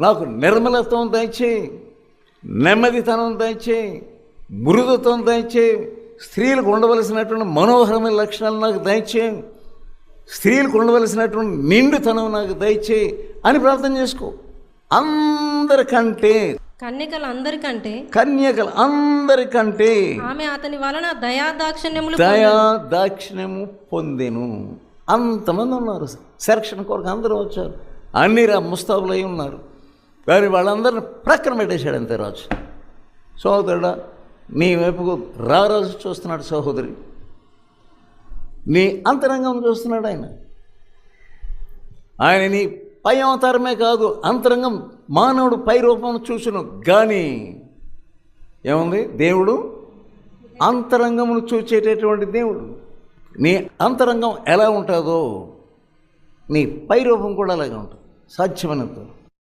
నాకు నిర్మలత్వం దయచేయి నెమ్మదితనం దయచేయి మృదుత్వం దయచేయి స్త్రీలకు ఉండవలసినటువంటి మనోహరమైన లక్షణాలు నాకు దయచేయి స్త్రీలకు ఉండవలసినటువంటి నిండుతనం నాకు దయచేయి అని ప్రార్థన చేసుకో. అందరికంటే కన్యకల అందరికంటే కన్యకలు అందరికంటే ఆమె అతని వలన దయాదాక్షిణ్యములు దయా దాక్షిణ్యము పొందెను. అంతమంది ఉన్నారు. సెలక్షన్ కొరకు అందరూ వచ్చారు. అన్ని రా ముస్తాబులు ఉన్నారు. కానీ వాళ్ళందరిని ప్రక్కన పెట్టేశాడు అంతే రాజు. సహోదరుడా నీ వైపుకు రారాజు చూస్తున్నాడు సహోదరి. నీ అంతరంగం చూస్తున్నాడు ఆయన. ఆయన నీ పై అవతారమే కాదు అంతరంగం మానవుడు పై రూపం చూసును కానీ ఏముంది? దేవుడు అంతరంగమును చూచేటటువంటి దేవుడు. నీ అంతరంగం ఎలా ఉంటుందో నీ పై రూపం కూడా అలాగే ఉంటుంది. సాధ్యమైనంత.